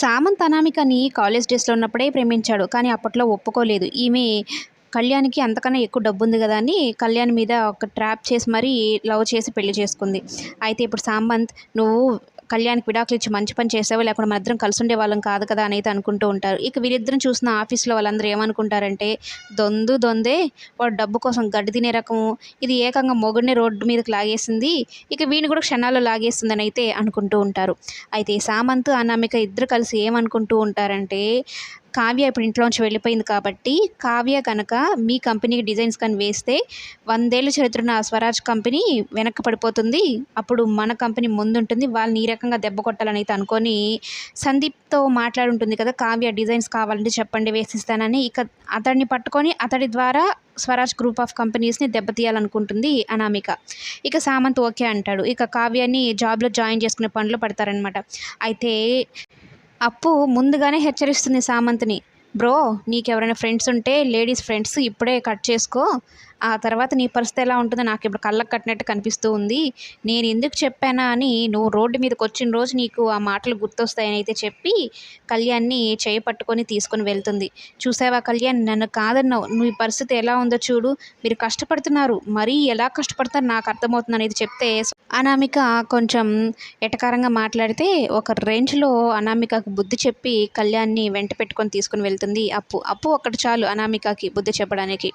Samanth అనామికని college డేస్లో ఉన్నప్పుడే ప్రేమించాడు కానీ అప్పట్లో ఒప్పుకోలేదు. ఈమె కళ్యాణ్కి అంతకన్నా ఎక్కువ డబ్బు ఉంది కదా అని కళ్యాణ్ మీద ఒక ట్రాప్ చేసి మరీ లవ్ చేసి పెళ్ళి చేసుకుంది. అయితే ఇప్పుడు సామంత్ నువ్వు కళ్యాణ్కి విడాకులు ఇచ్చి మంచి పని చేసావో? లేకుండా మన ఇద్దరం కలిసి ఉండే వాళ్ళం కాదు కదా అని అయితే అనుకుంటూ ఉంటారు. ఇక వీరిద్దరం చూసిన ఆఫీస్లో వాళ్ళందరూ ఏమనుకుంటారంటే దొందు దొందే వాడు డబ్బు కోసం గడ్డి తినే రకం ఇది ఏకంగా మొగుడిని రోడ్డు మీదకి లాగేసింది ఇక వీడిని కూడా క్షణాల్లో లాగేస్తుందని అయితే అనుకుంటూ ఉంటారు. అయితే సామంత్ అనామిక ఇద్దరు కలిసి ఏమనుకుంటూ ఉంటారంటే కావ్య ఇప్పుడు ఇంట్లోంచి వెళ్ళిపోయింది కాబట్టి కావ్య కనుక మీ కంపెనీకి డిజైన్స్ కానీ వేస్తే వందేళ్ళ చరిత్ర ఉన్న స్వరాజ్ కంపెనీ వెనక్కి పడిపోతుంది. అప్పుడు మన కంపెనీ ముందుంటుంది. వాళ్ళని ఈ రకంగా దెబ్బ కొట్టాలని అయితే అనుకొని సందీప్తో మాట్లాడుంటుంది కదా కావ్య డిజైన్స్ కావాలంటే చెప్పండి వేసిస్తానని. ఇక అతడిని పట్టుకొని అతడి ద్వారా స్వరాజ్ గ్రూప్ ఆఫ్ కంపెనీస్ని దెబ్బతీయాలనుకుంటుంది అనామిక. ఇక సామంత్ ఓకే అంటాడు. ఇక కావ్యాన్ని జాబ్లో జాయిన్ చేసుకునే పనిలో పడతారనమాట అయితే అప్పు ముందుగానే హెచ్చరిస్తుంది సామంత్ని. బ్రో నీకు ఎవరైనా ఫ్రెండ్స్ ఉంటే లేడీస్ ఫ్రెండ్స్ ఇప్పుడే కట్ చేసుకో. ఆ తర్వాత నీ పరిస్థితి ఎలా ఉంటుందో నాకు ఇప్పుడు కళ్ళకు కట్టినట్టు కనిపిస్తూ ఉంది. నేను ఎందుకు చెప్పానా అని నువ్వు రోడ్డు మీదకి వచ్చిన రోజు నీకు ఆ మాటలు గుర్తొస్తాయని అయితే చెప్పి కళ్యాణ్ని చేయి పట్టుకొని తీసుకొని వెళ్తుంది. చూసావా కళ్యాణ్? నన్ను కాదన్నావు. నువ్వు ఈ పరిస్థితి ఎలా ఉందో చూడు. మీరు కష్టపడుతున్నారు. మరీ ఎలా కష్టపడతారు నాకు అర్థమవుతుంది అనేది చెప్తే అనామిక కొంచెం ఎటకారంగా మాట్లాడితే ఒక రేంజ్లో అనామికకు బుద్ధి చెప్పి కళ్యాణ్ని వెంట పెట్టుకొని తీసుకుని వెళ్తుంది. అప్పు అప్పు ఒక్కటి చాలు అనామికకి బుద్ధి చెప్పడానికి.